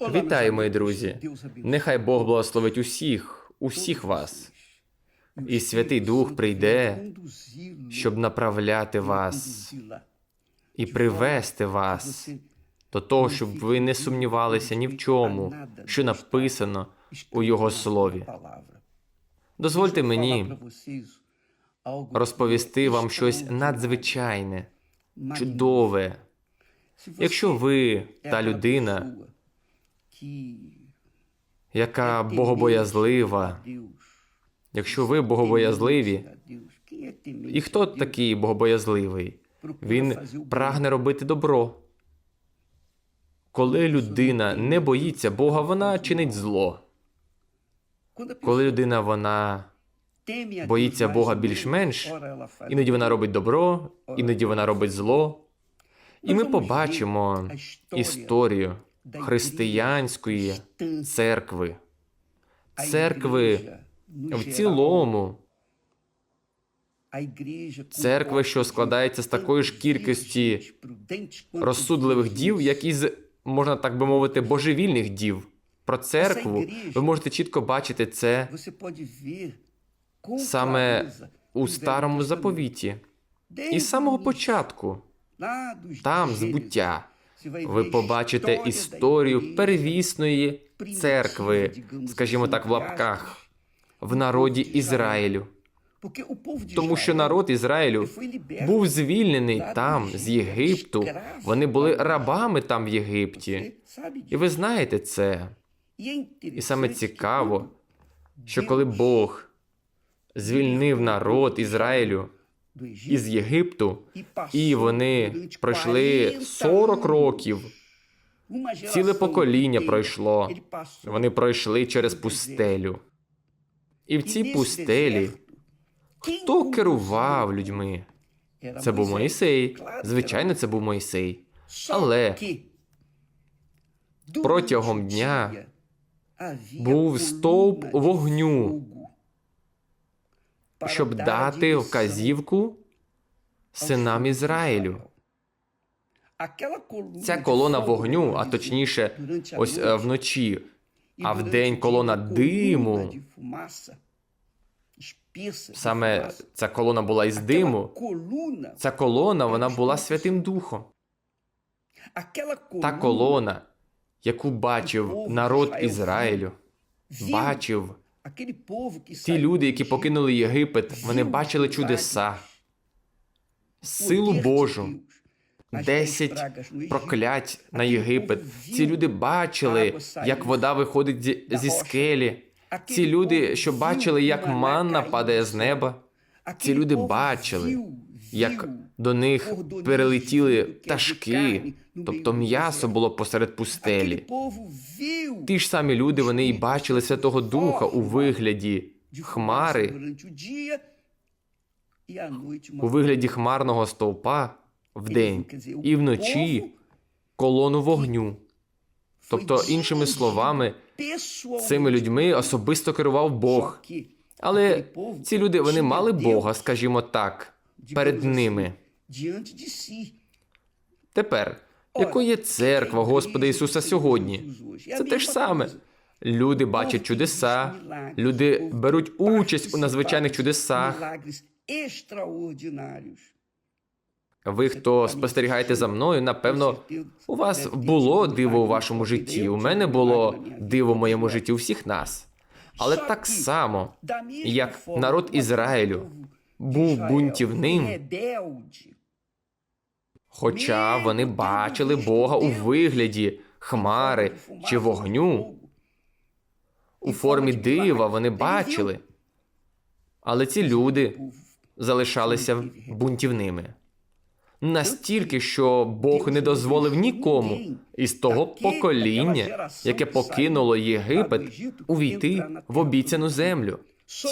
Вітаю, мої друзі! Нехай Бог благословить усіх, усіх вас. І Святий Дух прийде, щоб направляти вас і привести вас до того, щоб ви не сумнівалися ні в чому, що написано у Його слові. Дозвольте мені розповісти вам щось надзвичайне, чудове. Якщо ви та людина, яка богобоязлива, якщо ви богобоязливі, і хто такий богобоязливий? Він прагне робити добро. Коли людина не боїться Бога, вона чинить зло. Коли людина вона боїться Бога більш-менш, іноді вона робить добро, іноді вона робить зло. І ми побачимо історію християнської церкви, церкви в цілому, церкви, що складається з такої ж кількості розсудливих дів, як і з, можна так би мовити, божевільних дів. Про церкву ви можете чітко бачити це саме у старому заповіті. І з самого початку, там, з буття, ви побачите історію первісної церкви, скажімо так, в лапках, в народі Ізраїлю. Тому що народ Ізраїлю був звільнений там, з Єгипту. Вони були рабами там в Єгипті. І ви знаєте це. І саме цікаво, що коли Бог звільнив народ Ізраїлю із Єгипту, і вони пройшли 40 років, ціле покоління пройшло. Вони пройшли через пустелю. І в цій пустелі хто керував людьми? Це був Моїсей. Звичайно, це був Моїсей. Але протягом дня був стовп вогню, щоб дати вказівку синам Ізраїлю. Ця колона вогню, а точніше, ось е, вночі, а вдень колона диму. Саме ця колона була із диму. Ця колона вона була Святим Духом. Та колона, яку бачив народ Ізраїлю, бачив ті люди, які покинули Єгипет, вони бачили чудеса, силу Божу, десять проклять на Єгипет. Ці люди бачили, як вода виходить зі- скелі. Ці люди, що бачили, як манна падає з неба. Ці люди бачили, як до них перелетіли пташки, тобто м'ясо було посеред пустелі. Ті ж самі люди вони і бачили Святого Духа у вигляді хмари, у вигляді хмарного стовпа вдень і вночі колону вогню. Тобто, іншими словами, цими людьми особисто керував Бог. Але ці люди вони мали Бога, скажімо так, перед ними. Тепер, якою є церква Господа Ісуса сьогодні? Це те ж саме. Люди бачать чудеса, люди беруть участь у надзвичайних чудесах. Ви, хто спостерігаєте за мною, напевно, у вас було диво у вашому житті. У мене було диво в моєму житті у всіх нас. Але так само, як народ Ізраїлю був бунтівним, хоча вони бачили Бога у вигляді хмари чи вогню, у формі дива вони бачили. Але ці люди залишалися бунтівними. Настільки, що Бог не дозволив нікому із того покоління, яке покинуло Єгипет, увійти в обіцяну землю.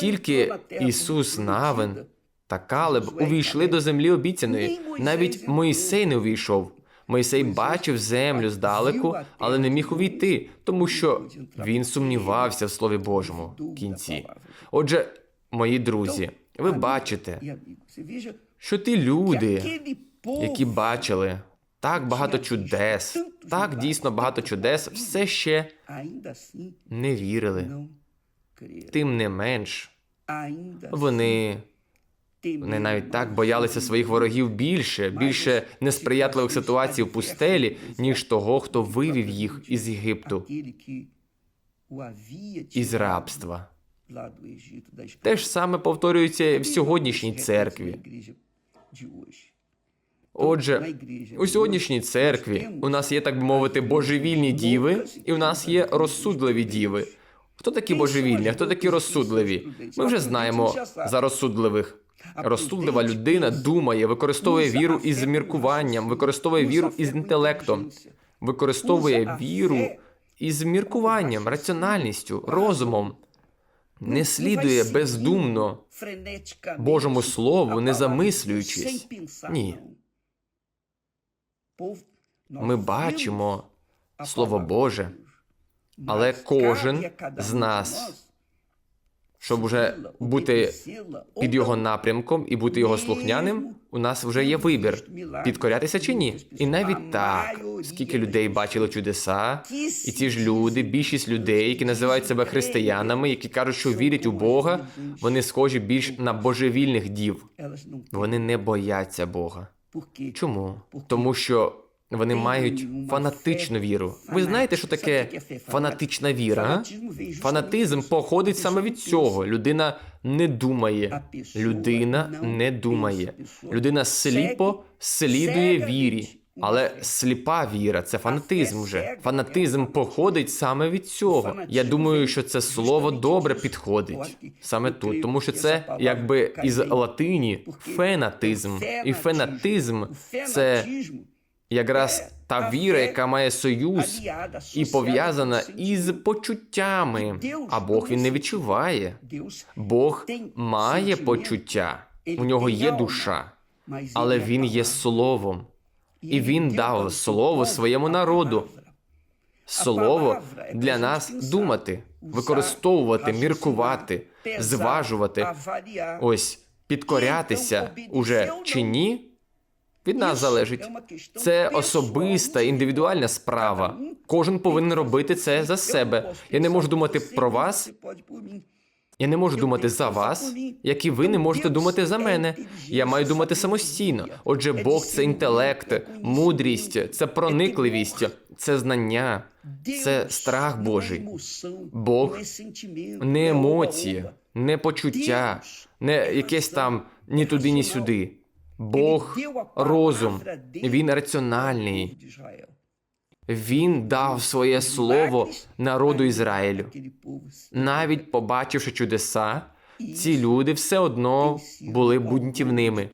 Тільки Ісус Навин та Калеб увійшли до землі обіцяної. Навіть Моїсей не увійшов. Моїсей бачив землю здалеку, але не міг увійти, тому що він сумнівався в Слові Божому в кінці. Отже, мої друзі, ви бачите, що ті люди, які бачили Так багато чудес, так дійсно багато чудес все ще не вірили. Тим не менш, вони, вони навіть так боялися своїх ворогів більше, більше несприятливих ситуацій в пустелі, ніж того, хто вивів їх із Єгипту, із рабства. Те ж саме повторюється в сьогоднішній церкві. Отже, у сьогоднішній церкві у нас є, так би мовити, божевільні діви, і у нас є розсудливі діви. Хто такі божевільні, а хто такі розсудливі? Ми вже знаємо за розсудливих. Розсудлива людина думає, використовує віру із міркуванням, використовує віру із інтелектом, використовує віру із міркуванням, раціональністю, розумом. Не слідує бездумно Божому Слову, не замислюючись. Ні. Ми бачимо Слово Боже, але кожен з нас, щоб уже бути під його напрямком і бути його слухняним, у нас вже є вибір підкорятися чи ні. І навіть так, скільки людей бачили чудеса, і ці ж люди, більшість людей, які називають себе християнами, які кажуть, що вірять у Бога, вони схожі більш на божевільних дів. Вони не бояться Бога. Чому? Тому що вони мають фанатичну віру. Ви знаєте, що таке фанатична віра? Фанатизм походить саме від цього. Людина не думає. Людина не думає. Людина сліпо слідує вірі. Але сліпа віра це фанатизм вже. Фанатизм походить саме від цього. Я думаю, що це слово добре підходить саме тут, тому що це якби із латині фенатизм. І фенатизм це якраз та віра, яка має союз і пов'язана із почуттями. А Бог він не відчуває. Бог має почуття. У нього є душа, але він є словом. І він дав слово своєму народу. Слово для нас думати, використовувати, міркувати, зважувати, ось підкорятися уже чи ні. Від нас залежить. Це особиста, індивідуальна справа. Кожен повинен робити це за себе. Я не можу думати про вас, я не можу думати за вас, як і ви не можете думати за мене. Я маю думати самостійно. Отже, Бог це інтелект, мудрість, це проникливість, це знання, це страх Божий. Бог не емоції, не почуття, не якесь там ні туди, ні сюди. Бог розум, він раціональний. Він дав своє слово народу Ізраїлю. Навіть побачивши чудеса, ці люди все одно були бунтівними.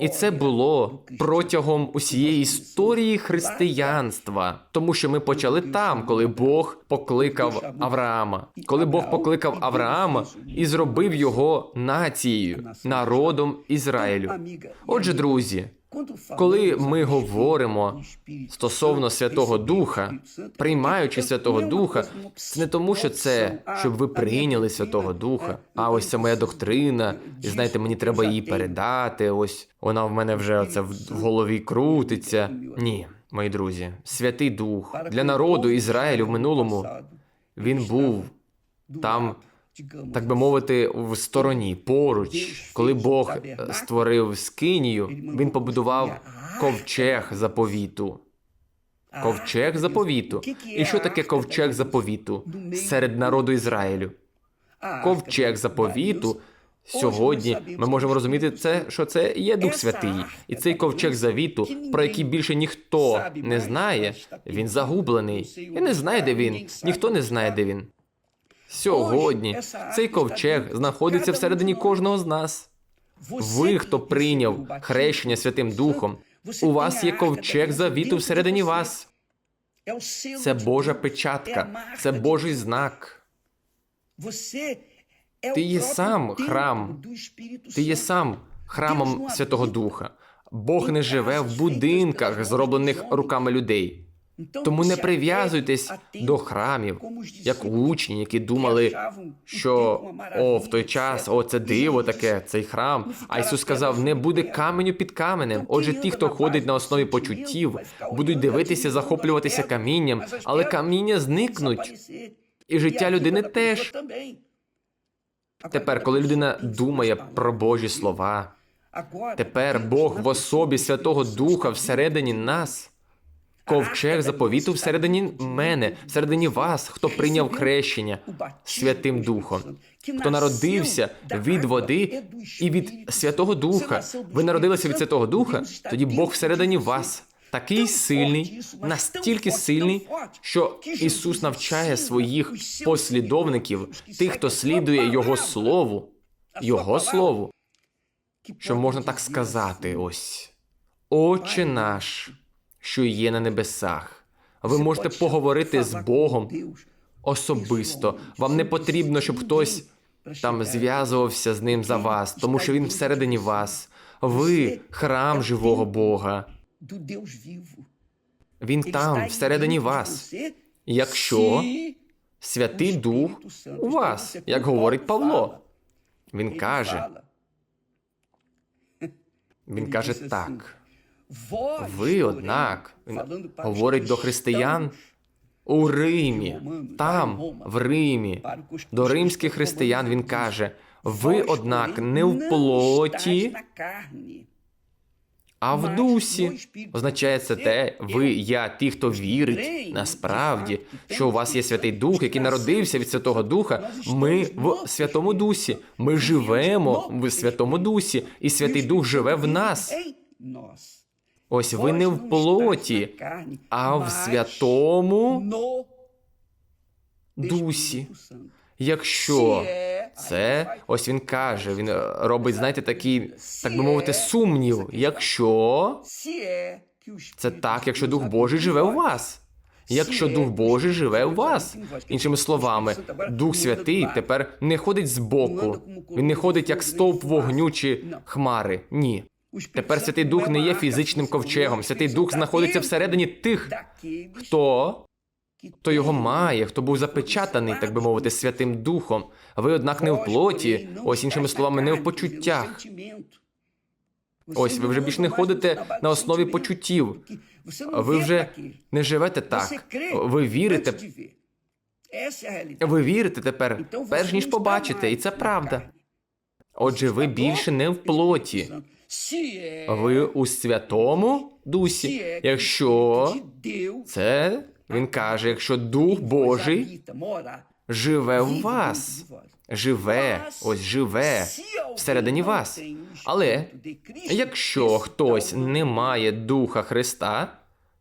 І це було протягом усієї історії християнства, тому що ми почали там, коли Бог покликав Авраама, коли Бог покликав Авраама і зробив його нацією, народом Ізраїлю. Отже, друзі, коли ми говоримо стосовно Святого Духа, приймаючи Святого Духа, це не тому, що це щоб ви прийняли Святого Духа. А ось це моя доктрина, і знаєте, мені треба її передати. Ось вона в мене вже оце в голові крутиться. Ні, мої друзі, Святий Дух для народу Ізраїлю в минулому він був там, так би мовити, в стороні поруч. Коли Бог створив скинію, він побудував ковчег заповіту. Ковчег заповіту. І що таке ковчег заповіту серед народу Ізраїлю? Ковчег заповіту. Сьогодні ми можемо розуміти це, що це є Дух Святий, і цей ковчег завіту, про який більше ніхто не знає, він загублений. Я не знаю, де він. Ніхто не знає, де він. Сьогодні цей ковчег знаходиться всередині кожного з нас. Ви, хто прийняв хрещення Святим Духом, у вас є ковчег завіту всередині вас. Це Божа печатка, це Божий знак. Ти є сам храм. Ти є сам храмом Святого Духа. Бог не живе в будинках, зроблених руками людей. Тому не прив'язуйтесь до храмів, як учні, які думали, що о, в той час, о, це диво таке, цей храм. А Ісус сказав: не буде каменю під каменем. Отже, ті, хто ходить на основі почуттів, будуть дивитися, захоплюватися камінням, але каміння зникнуть. І життя людини теж. Тепер, коли людина думає про Божі слова, тепер Бог в особі Святого Духа всередині нас. Ковчег заповіту всередині мене, всередині вас, хто прийняв хрещення Святим Духом, хто народився від води і від Святого Духа. Ви народилися від Святого Духа, тоді Бог всередині вас такий сильний, настільки сильний, що Ісус навчає своїх послідовників, тих, хто слідує Його Слову, Його Слову, що можна так сказати ось. Отче наш, що є на небесах. Ви можете поговорити з Богом особисто. Вам не потрібно, щоб хтось там зв'язувався з ним за вас, тому що він всередині вас. Ви храм живого Бога. Він там, всередині вас. Якщо Святий Дух у вас, як говорить Павло. Він каже, він каже так. Ви, однак, говорить до християн у Римі, там, в Римі, до римських християн він каже: ви, однак, не в плоті, а в дусі. Означає це те, ви, я, ті, хто вірить насправді, що у вас є Святий Дух, який народився від Святого Духа. Ми в Святому Дусі. Ми живемо в Святому Дусі, і Святий Дух живе в нас. Ось ви не в плоті, а в Святому Дусі. Якщо це ось він каже, він е, робить, знаєте, такий, так би мовити, сумнів. Якщо це так, якщо Дух Божий живе у вас. Якщо Дух Божий живе у вас, іншими словами, Дух Святий тепер не ходить збоку, він не ходить як стовп вогню чи хмари. Ні. Тепер Святий Дух не є фізичним ковчегом. Святий Дух знаходиться всередині тих, хто хто його має, хто був запечатаний, так би мовити, Святим Духом. Ви, однак, не в плоті, ось іншими словами, не в почуттях. Ось ви вже більш не ходите на основі почуттів. Ви вже не живете так. Ви вірите. Ви вірите тепер, перш ніж побачите, і це правда. Отже, ви більше не в плоті. Ви у Святому Дусі. Якщо це він каже, якщо Дух Божий живе в вас, живе, ось живе всередині вас. Але якщо хтось не має Духа Христа,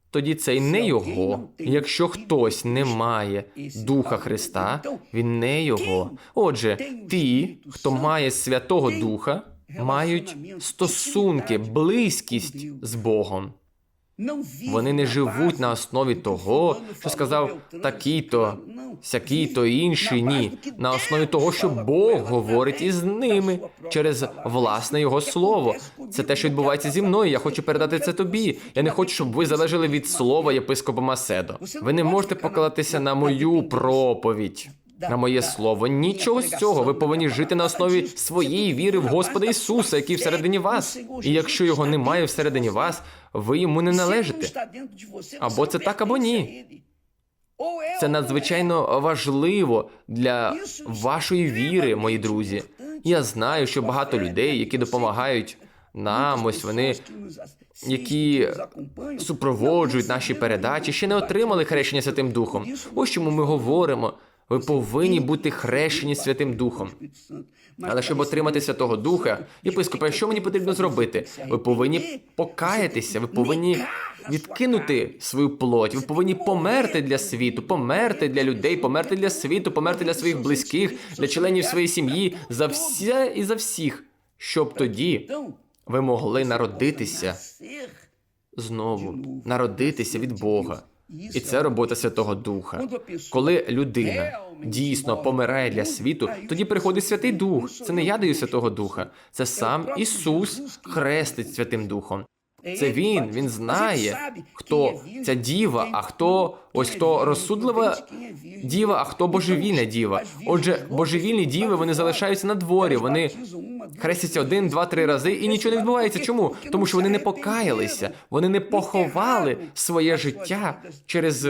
тоді це й не його. Якщо хтось не має Духа Христа, він не його. Отже, ті, хто має Святого Духа, мають стосунки, близькість з Богом. Вони не живуть на основі того, що сказав такий-то, сякий-то інший. Ні, на основі того, що Бог говорить із ними через власне його слово. Це те, що відбувається зі мною. Я хочу передати це тобі. Я не хочу, щоб ви залежали від слова єпископа Маседо. Ви не можете покладатися на мою проповідь. На моє слово, нічого з цього. Ви повинні жити на основі своєї віри в Господа Ісуса, який всередині вас. І якщо його немає всередині вас, ви йому не належите. Або це так, або ні. Це надзвичайно важливо для вашої віри, мої друзі. Я знаю, що багато людей, які допомагають нам, ось вони, які супроводжують наші передачі, ще не отримали хрещення Святим Духом. Ось чому ми говоримо. Ви повинні бути хрещені Святим Духом. Але щоб отримати Святого Духа, єпископе, що мені потрібно зробити? Ви повинні покаятися, ви повинні відкинути свою плоть, ви повинні померти для світу, померти для людей, померти для світу, померти для своїх близьких, для членів своєї сім'ї, за все і за всіх, щоб тоді ви могли народитися знову, народитися від Бога. І це робота Святого Духа. Коли людина дійсно помирає для світу, тоді приходить Святий Дух. Це не я даю Святого Духа, це сам Ісус хрестить Святим Духом. Це він, він знає, хто ця діва, а хто ось хто розсудлива діва, а хто божевільна діва. Отже, божевільні діви вони залишаються на дворі, вони хрестяться один, два, три рази, і нічого не відбувається. Чому? Тому що вони не покаялися, вони не поховали своє життя через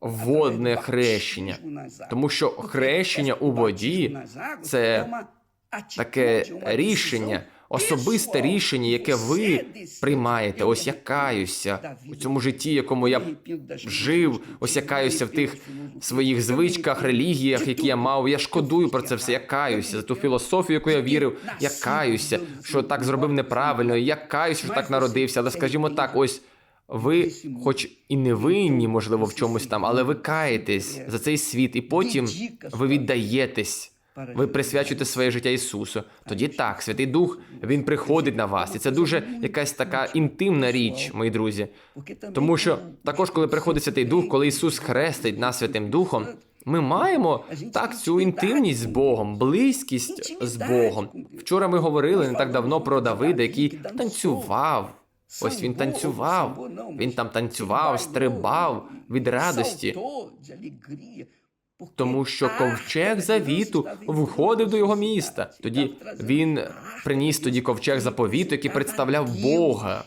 водне хрещення. Тому що хрещення у воді це таке рішення, особисте рішення, яке ви приймаєте. Ось я каюся у цьому житті, якому я жив, ось я каюся в тих своїх звичках, релігіях, які я мав. Я шкодую про це все. Я каюся за ту філософію, яку я вірив. Я каюся, що так зробив неправильно. Я каюся, що так народився. Але скажімо так, ось. Ви, хоч і не винні, можливо, в чомусь там, але ви каєтесь за цей світ, і потім ви віддаєтесь. Ви присвячуєте своє життя Ісусу. Тоді так, Святий Дух Він приходить на вас, і це дуже якась така інтимна річ, мої друзі. Тому що також, коли приходить Святий Дух, коли Ісус хрестить нас Святим Духом, ми маємо так цю інтимність з Богом, близькість з Богом. Вчора ми говорили не так давно про Давида, який танцював. Ось він танцював. Він там танцював, стрибав від радості. Тому що ковчег завіту входив до його міста. Тоді він приніс тоді ковчег заповіту, який представляв Бога.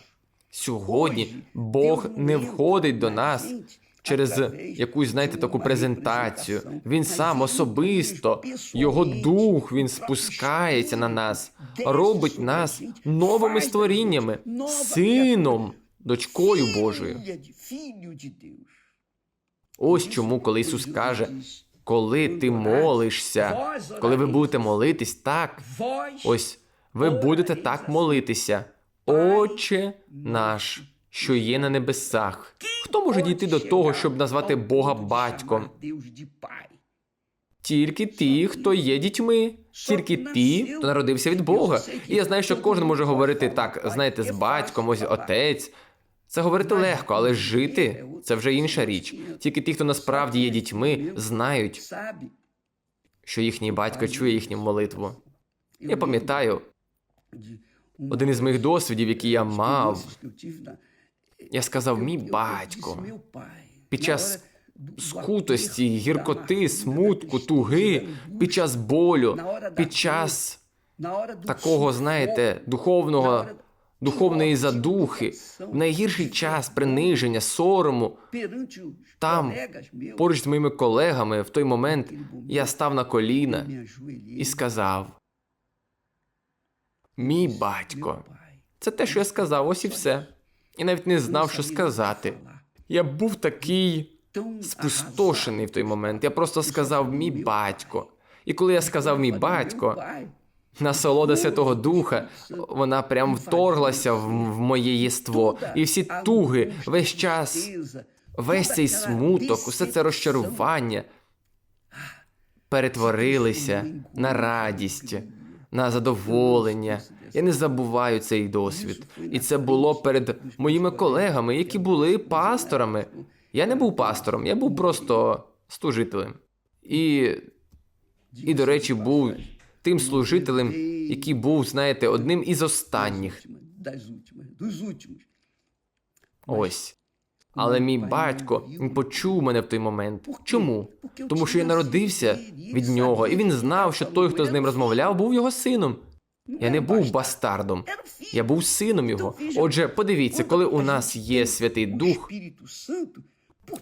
Сьогодні Бог не входить до нас через якусь, знаєте, таку презентацію. Він сам особисто, його дух він спускається на нас, робить нас новими створіннями, сином, дочкою Божою. Ось чому, коли Ісус каже, коли ти молишся, коли ви будете молитись так, ось ви будете так молитися. Отче наш, що є на небесах. Хто може дійти до того, щоб назвати Бога батьком? Тільки ті, хто є дітьми, тільки ті, хто народився від Бога. І я знаю, що кожен може говорити так, знаєте, з батьком, ось отець. Це говорити легко, але жити це вже інша річ. Тільки ті, хто насправді є дітьми, знають, що їхній батько чує їхню молитву. Я пам'ятаю один із моїх досвідів, який я мав. Я сказав, мій батько під час скутості, гіркоти, смутку, туги, під час болю, під час такого, знаєте, духовного, духовної задухи, в найгірший час приниження, сорому. Там, поруч з моїми колегами, в той момент я став на коліна і сказав: Мій батько, це те, що я сказав, ось і все. І навіть не знав, що сказати. Я був такий спустошений в той момент. Я просто сказав мій батько. І коли я сказав мій батько, насолода Святого Духа, вона прям вторглася в, в моє єство. І всі туги, весь час, весь цей смуток, усе це розчарування перетворилися на радість, на задоволення. Я не забуваю цей досвід. І це було перед моїми колегами, які були пасторами. Я не був пастором, я був просто служителем. І, і до речі, був тим служителем, який був, знаєте, одним із останніх. Ось. Але мій батько почув мене в той момент. Чому? Тому що я народився від нього, і він знав, що той, хто з ним розмовляв, був його сином. Я не був бастардом, я був сином його. Отже, подивіться, коли у нас є Святий Дух,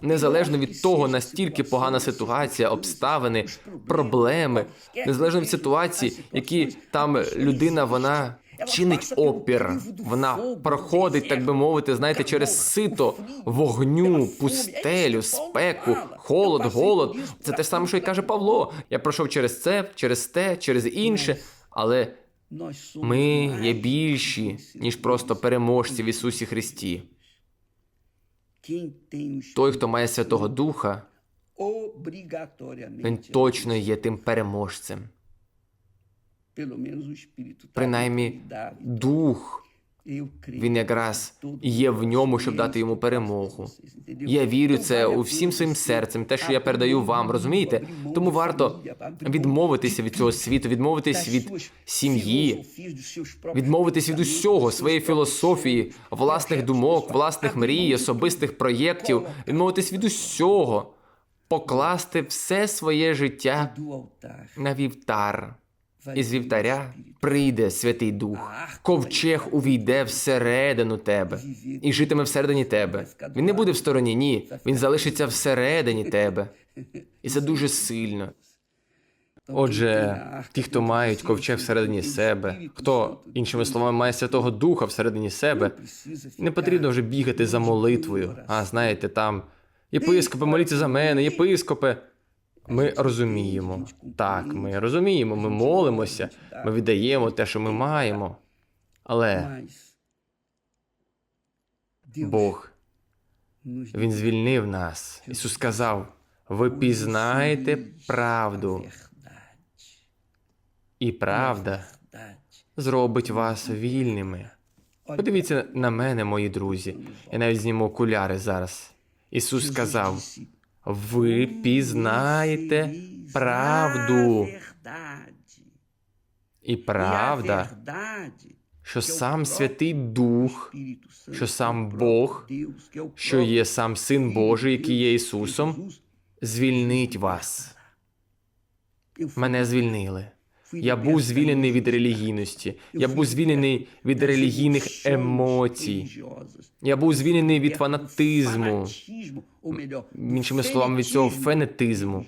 незалежно від того, настільки погана ситуація, обставини, проблеми, незалежно від ситуації, які там людина вона чинить опір, вона проходить, так би мовити, знаєте, через сито вогню, пустелю, спеку, холод, голод. Це те ж саме, що й каже Павло. Я пройшов через це, через те, через інше, але ми є більші, ніж просто переможці в Ісусі Христі. Той, хто має Святого Духа, він точно є тим переможцем. Принаймні, Дух Він якраз є в ньому, щоб дати йому перемогу. Я вірю це у всім своїм серцем, те, що я передаю вам, розумієте? Тому варто відмовитися від цього світу, відмовитись від сім'ї, відмовитись від усього, своєї філософії, власних думок, власних мрій, особистих проєктів, відмовитись від усього, покласти все своє життя на вівтар. Із вівтаря прийде Святий Дух. Ковчег увійде всередину тебе і житиме всередині тебе. Він не буде в стороні, ні. Він залишиться всередині тебе. І це дуже сильно. Отже, ті, хто мають ковчег всередині себе, хто, іншими словами, має Святого Духа всередині себе, не потрібно вже бігати за молитвою. А знаєте, там єпископи, моліться за мене, єпископи. Ми розуміємо. Так, ми розуміємо, ми молимося, ми віддаємо те, що ми маємо. Але Бог, Він звільнив нас. Ісус сказав: ви пізнаєте правду, і правда зробить вас вільними. Подивіться на мене, мої друзі. Я навіть зніму окуляри зараз. Ісус сказав: ви пізнаєте правду. І правда, що сам Святий Дух, що сам Бог, що є сам Син Божий, який є Ісусом, звільнить вас. Мене звільнили. Я був звільнений від релігійності. Я був звільнений від релігійних емоцій. Я був звільнений від фанатизму. Іншими словами, від цього фенетизму.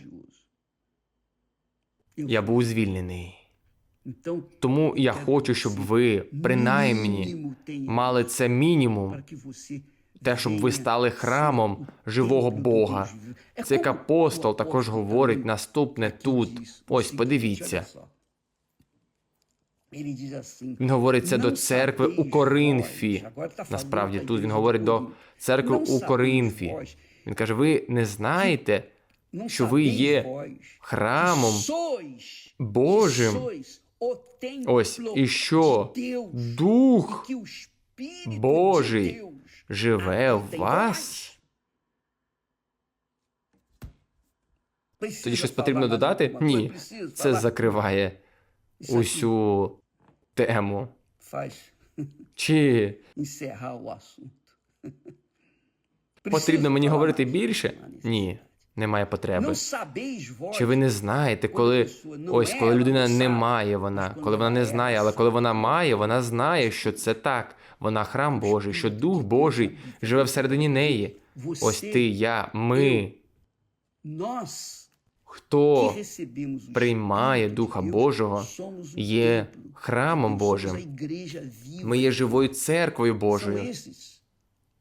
Я був звільнений. Тому я хочу, щоб ви принаймні мали це мінімум, те, щоб ви стали храмом живого Бога. Це як апостол також говорить наступне тут. Ось подивіться. Він говорить це до церкви у Коринфі. Насправді тут він говорить до церкви у Коринфі. Він каже: ви не знаєте, що ви є храмом Божим. Ось і що Дух Божий живе в вас. Тоді щось потрібно додати? Ні, це закриває усю тему. Чи потрібно мені говорити більше? Ні, немає потреби. Чи ви не знаєте, коли ось коли людина не має вона, коли вона не знає, але коли вона має, вона знає, що це так. Вона храм Божий, що Дух Божий живе всередині неї. Ось ти, я, ми, хто приймає Духа Божого, є храмом Божим. Ми є живою церквою Божою.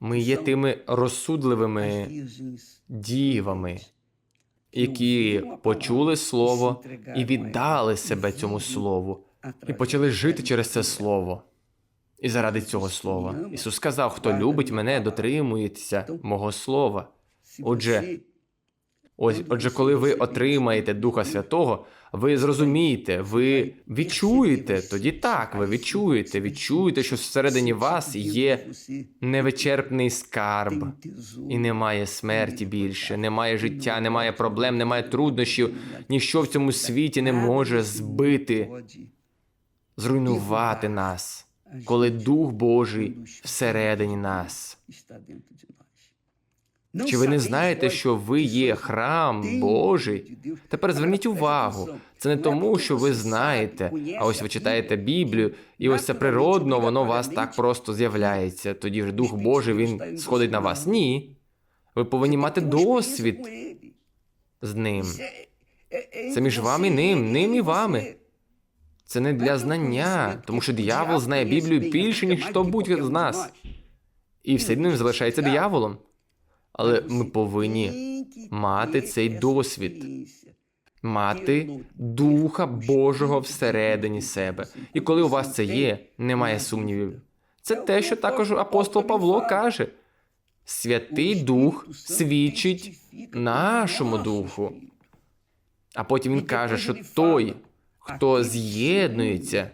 Ми є тими розсудливими дівами, які почули слово і віддали себе цьому слову, і почали жити через це слово. І заради цього слова. Ісус сказав: хто любить мене, дотримується мого слова. Отже, ось, отже, коли ви отримаєте Духа Святого, ви зрозумієте, ви відчуєте, тоді так, ви відчуєте, відчуєте, що всередині вас є невичерпний скарб, і немає смерті більше, немає життя, немає проблем, немає труднощів. Ніщо в цьому світі не може збити, зруйнувати нас, коли Дух Божий всередині нас. Чи ви не знаєте, що ви є храм Божий? Тепер зверніть увагу. Це не тому, що ви знаєте, а ось ви читаєте Біблію, і ось це природно, воно у вас так просто з'являється. Тоді ж Дух Божий він сходить на вас. Ні. Ви повинні мати досвід з ним. Це між вами і ним, ним і вами. Це не для знання, тому що диявол знає Біблію більше, ніж хто будь-хто з нас. І все одно залишається дияволом. Але ми повинні мати цей досвід, мати Духа Божого всередині себе. І коли у вас це є, немає сумнівів. Це те, що також апостол Павло каже. Святий Дух свідчить нашому духу. А потім він каже, що той, хто з'єднується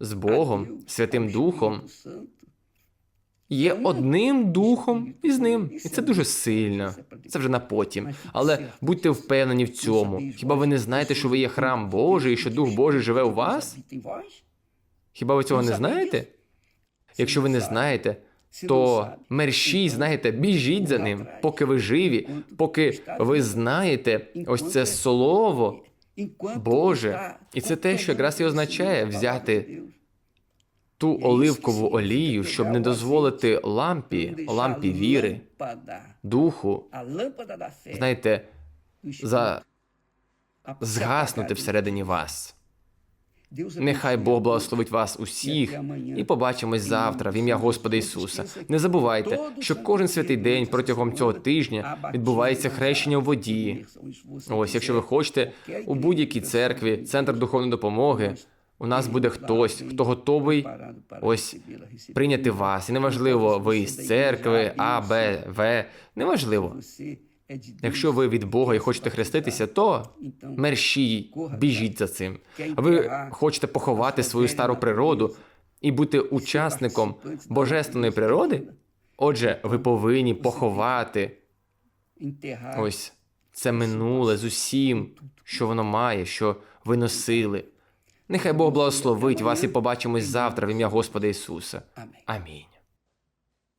з Богом, Святим Духом, є одним духом із ним. І це дуже сильно. Це вже на потім. Але будьте впевнені в цьому. Хіба ви не знаєте, що ви є храм Божий і що Дух Божий живе у вас? Хіба ви цього не знаєте? Якщо ви не знаєте, то мерщій, знаєте, біжіть за ним, поки ви живі, поки ви знаєте ось це слово Боже. І це те, що якраз і означає взяти ту оливкову олію, щоб не дозволити лампі, лампі віри, духу, знаєте, за згаснути всередині вас. Нехай Бог благословить вас усіх і побачимось завтра в ім'я Господа Ісуса. Не забувайте, що кожен святий день протягом цього тижня відбувається хрещення у воді. Ось, якщо ви хочете, у будь-якій церкві, центр духовної допомоги, у нас буде хтось, хто готовий ось прийняти вас. І неважливо, ви з церкви, А, Б, В, неважливо. Якщо ви від Бога і хочете хреститися, то мерщій, біжіть за цим. А ви хочете поховати свою стару природу і бути учасником божественної природи? Отже, ви повинні поховати ось це минуле з усім, що воно має, що ви носили. Нехай Бог благословить вас і побачимось завтра в ім'я Господа Ісуса. Амінь.